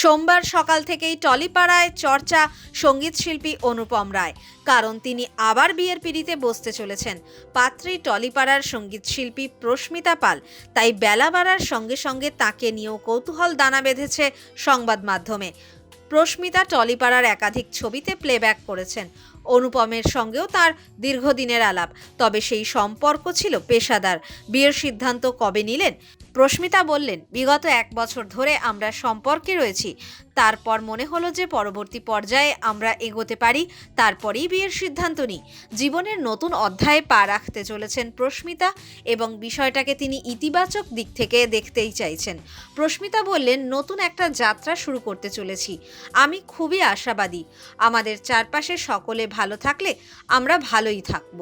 সোমবার সকাল থেকেই টলিপাড়ায় চর্চা সংগীত শিল্পী অনুপম রায়। কারণ তিনি আবার বিয়ের পিড়িতে বসতে চলেছেন। পাত্রী টলিপাড়ার সংগীত শিল্পী প্রস্মিতা পাল। তাই বেলা বাড়ার সঙ্গে সঙ্গে তাকে নিয়েও কৌতূহল দানা বেঁধেছে সংবাদ মাধ্যমে। প্রস্মিতা টলিপাড়ার একাধিক ছবিতে প্লেব্যাক করেছেন। অনুপমের সঙ্গেও তার দীর্ঘদিনের আলাপ। তবে সেই সম্পর্ক ছিল পেশাদার। বিয়ের সিদ্ধান্ত কবে নিলেন? প্রস্মিতা বললেন, বিগত এক বছর ধরে আমরা সম্পর্কে রয়েছি। তারপর মনে হলো যে পরবর্তী পর্যায়ে আমরা এগোতে পারি, তারপরেই বিয়ের সিদ্ধান্ত নিই। জীবনের নতুন অধ্যায়ে পা রাখতে চলেছেন প্রস্মিতা এবং বিষয়টাকে তিনি ইতিবাচক দিক থেকে দেখতেই চাইছেন। প্রস্মিতা বললেন, নতুন একটা যাত্রা শুরু করতে চলেছি। আমি খুবই আশাবাদী। আমাদের চারপাশে সকলে ভালো থাকলে আমরা ভালোই থাকব।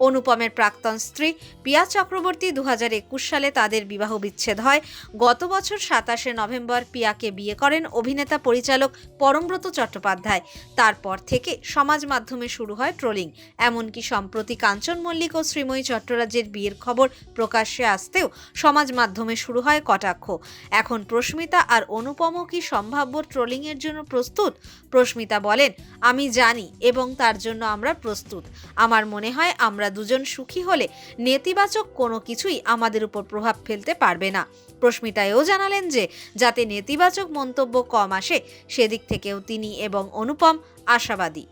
অনুপমের প্রাক্তন স্ত্রী পিয়া চক্রবর্তী দু হাজার একুশ সালে তাদের বিবাহ বিচ্ছেদ হয়। গত বছর সাতাশে নভেম্বর পিয়াকে বিয়ে করেন অভিনেতা পরিচালক পরমব্রত চট্টোপাধ্যায়। তারপর থেকে সমাজ মাধ্যমে শুরু হয় ট্রোলিং। এমনকি সম্প্রতি কাঞ্চন মল্লিক ও শ্রীময়ী চট্টরাজ্যের বিয়ের খবর প্রকাশ্যে আসতেও সমাজ মাধ্যমে শুরু হয় কটাক্ষ। এখন প্রস্মিতা আর অনুপমও কি সম্ভাব্য ট্রোলিংয়ের জন্য প্রস্তুত? প্রস্মিতা বলেন, আমি জানি এবং তার জন্য আমরা প্রস্তুত। আমার মনে হয় আমরা দুজন সুখী হলে নেতিবাচক কোনো কিছুই আমাদের উপর প্রভাব ফেলতে পারবে না। প্রশ্মিতায়ও জানালেন যে, যাতে নেতিবাচক মন্তব্য কম আসে, সেদিক থেকেও তিনি এবং অনুপম আশাবাদী।